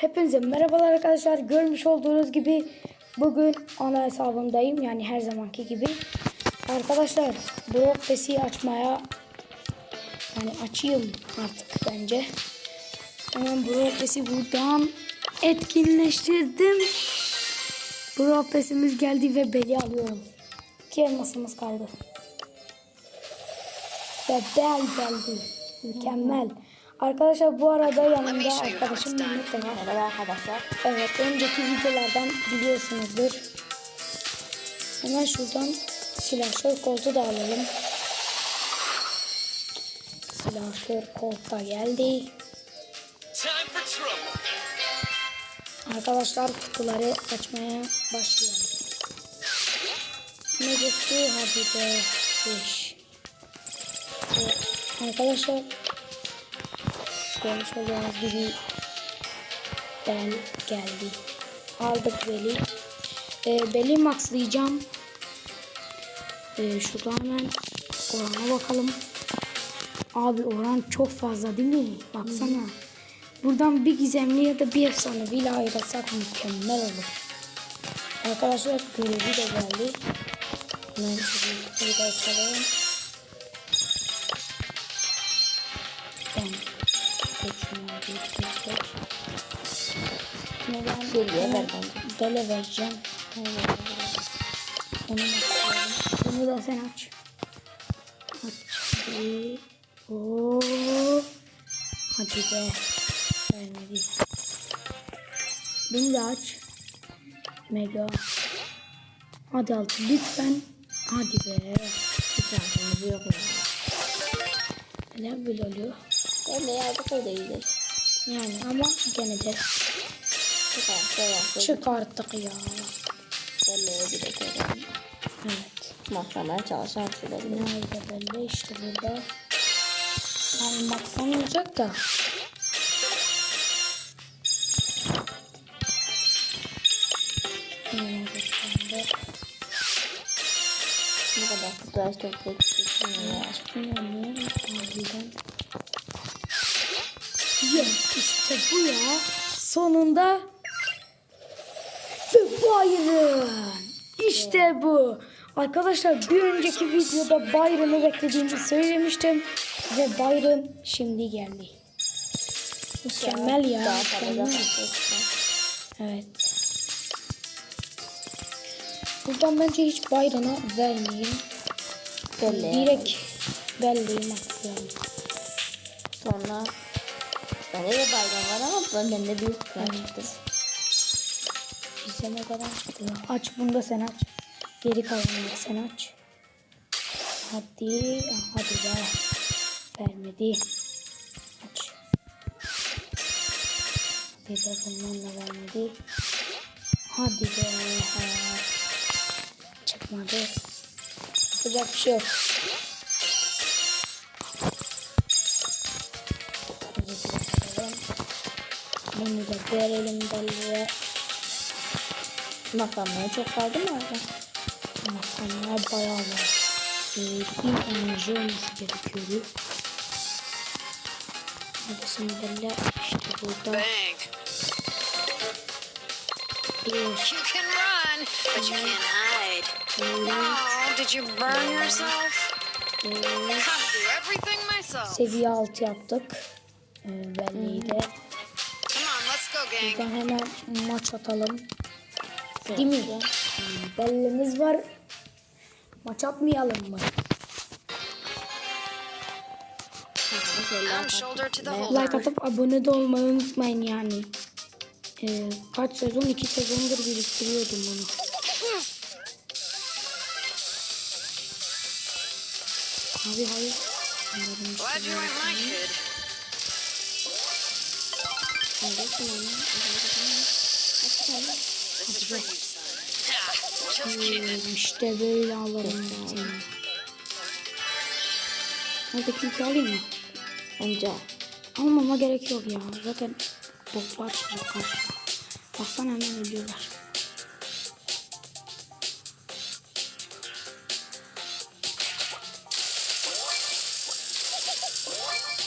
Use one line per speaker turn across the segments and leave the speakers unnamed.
Hepinize merhabalar arkadaşlar. Görmüş olduğunuz gibi bugün ana hesabımdayım. Yani her zamanki gibi. Arkadaşlar Brock Pass'i açmaya yani açayım artık bence. Hemen Brock Pass'i buradan etkinleştirdim. Brock Pass'imiz geldi ve beli alıyorum. İki elmasımız kaldı. Ve bel geldi. Mükemmel. Arkadaşlar bu arada yanımda arkadaşım Mehmet de var.
Merhaba arkadaşlar.
Evet önceki videolardan biliyorsunuzdur. Hemen şuradan silahşör koltuğu da alalım. Silahşör koltuğa geldi. Arkadaşlar kutuları açmaya başlayalım. Ne geçti? Hadi be. 5. Arkadaşlar görmüş olduğunuz gibi ben geldi. Aldık beli. Ee, beli maxlayacağım. Ee, şuradan hemen orana bakalım. Abi oran çok fazla değil mi? Baksana. Buradan bir gizemli ya da bir efsaneviyle ayırsak mükemmel olur. Arkadaşlar görevi de geldi. Hemen şurayı da açalım. Neden?
Geriye ver
Bele vereceğim. Onu açalım. Bunu da sen aç. Aç. Bir. Oo. Hadi be. Vermedi. Bunu da aç. Mega. Hadi altı lütfen. Hadi be.
Hiç şansımız yok.
Neden böyle oluyor?
Öyle yazdık o da iyidir.
Yani ama gene de
Çıkar, çıkar.
çıkarttık ya.
Belleğe bir de koyalım.
Evet.
Mahkemeye çalışan bir
Nerede belli işte burada. Yani maksamayacak da. Hmm, burada.
Bu kadar kutu açtık bekliyorsun ya.
Bilmiyorum harbiden. Yes işte bu ya. Sonunda ve Byron. İşte bu. Arkadaşlar bir önceki videoda Byron'ı beklediğimi söylemiştim. Ve Byron şimdi geldi. Mükemmel ya.
Daha
Mükemmel. Evet. Buradan bence hiç Byron'a vermeyeyim.
Belleğe.
Direkt belleğim atlıyorum.
Sonra bende de bayram var ama ben bende bir kutu çıktı.
Bize ne kadar çıktı? Aç bunu da sen aç. Geri kalanını sen aç. Hadi. ah, Hadi be. Vermedi. Aç. Hadi be bundan da vermedi. Hadi be. Çıkmadı. Yapacak bir şey yok. Da verelim belliye.
Mahkemeye çok kaldı mı orada?
Masanlar bayağı var. Ee, bir enerji olması gerekiyordu. Hepsini belli işte burada.
Bang.
Bir,
You can run, but you can't hide. Oh, did you burn yourself?
bir,
Gotta do everything myself.
seviye 6 yaptık. Ee, belleği de.
Come
Buradan hemen maç atalım. Değil mi? Bellimiz var. Maç atmayalım mı? Like atıp abone de olmayı unutmayın yani. Ee, kaç sezon? iki sezondur biriktiriyordum bunu. Abi hayır.
Glad you ain't my kid.
Hmm, İşte böyle alırım seni. Hadi kilitli alayım mı?
Önce
Almama gerek yok ya. Zaten botlar çıkacak karşıma. Baksana hemen ölüyorlar.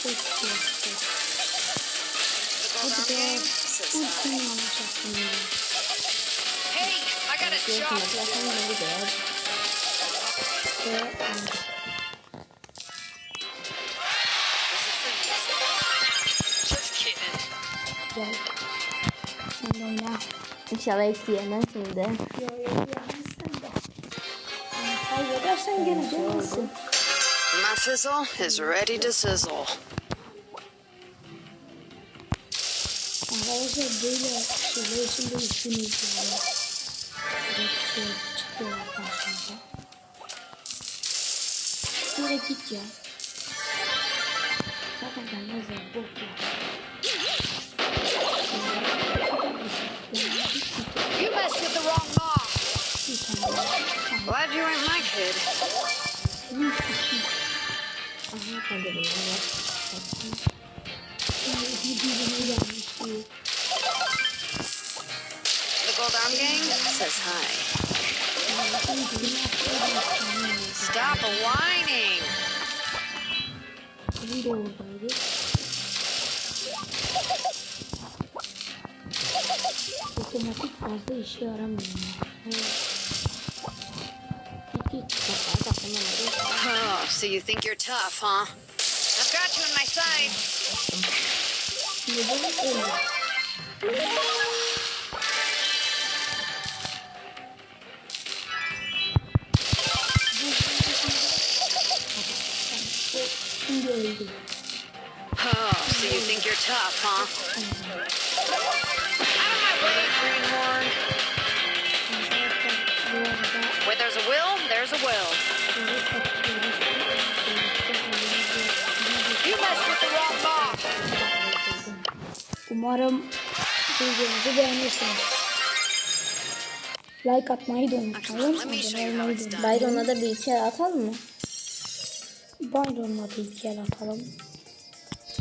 Hadi be. Ultimi yanlış yaptım ya.
Job.
zaten ne güzel.
Ve. Güzel. Sen de oyna.
İnşallah eksi yemem şimdi.
Yo yo yemezsen de. Kaybedersen gene dönmesin.
My fizzle is ready to sizzle.
Arkadaşlar böyle şeyler için de üstünüz yani. Direkt şey çıkıyorlar karşımıza. Böyle git ya. Zaten gelmez ya bok ya.
You messed with the wrong mom.
Bir tane daha.
Glad you ain't my kid.
Ben de bunu yap.
Yani birbirine gelmiş değil.
The Goldarm gang says hi. Stop whining.
Benim de oradaydı. Otomatik fazla işe yaramıyor. ya. Git git.
Oh, so you think you're tough, huh? I've got you in my
öldü.
Oh, so you think you're tough, huh? Will.
böyle katılıyoruz.
You messed with the wrong mom.
Umarım videomuzu beğenirsiniz. Like atmayı da unutmayın. Abone olmayı da.
Byron'a da bir iki el atalım mı?
Byron'la bir iki el atalım.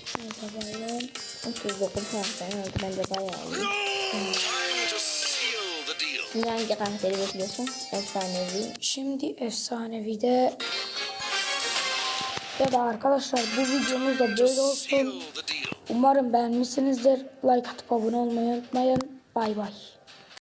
Şöyle Byron.
39 karakter oldu. Bence bayağı iyi. Şimdi hangi karakteri bekliyorsun? Efsanevi.
Şimdi efsanevide ya da arkadaşlar bu videomuz da böyle olsun. Umarım beğenmişsinizdir. Like atıp abone olmayı unutmayın. Bay bay.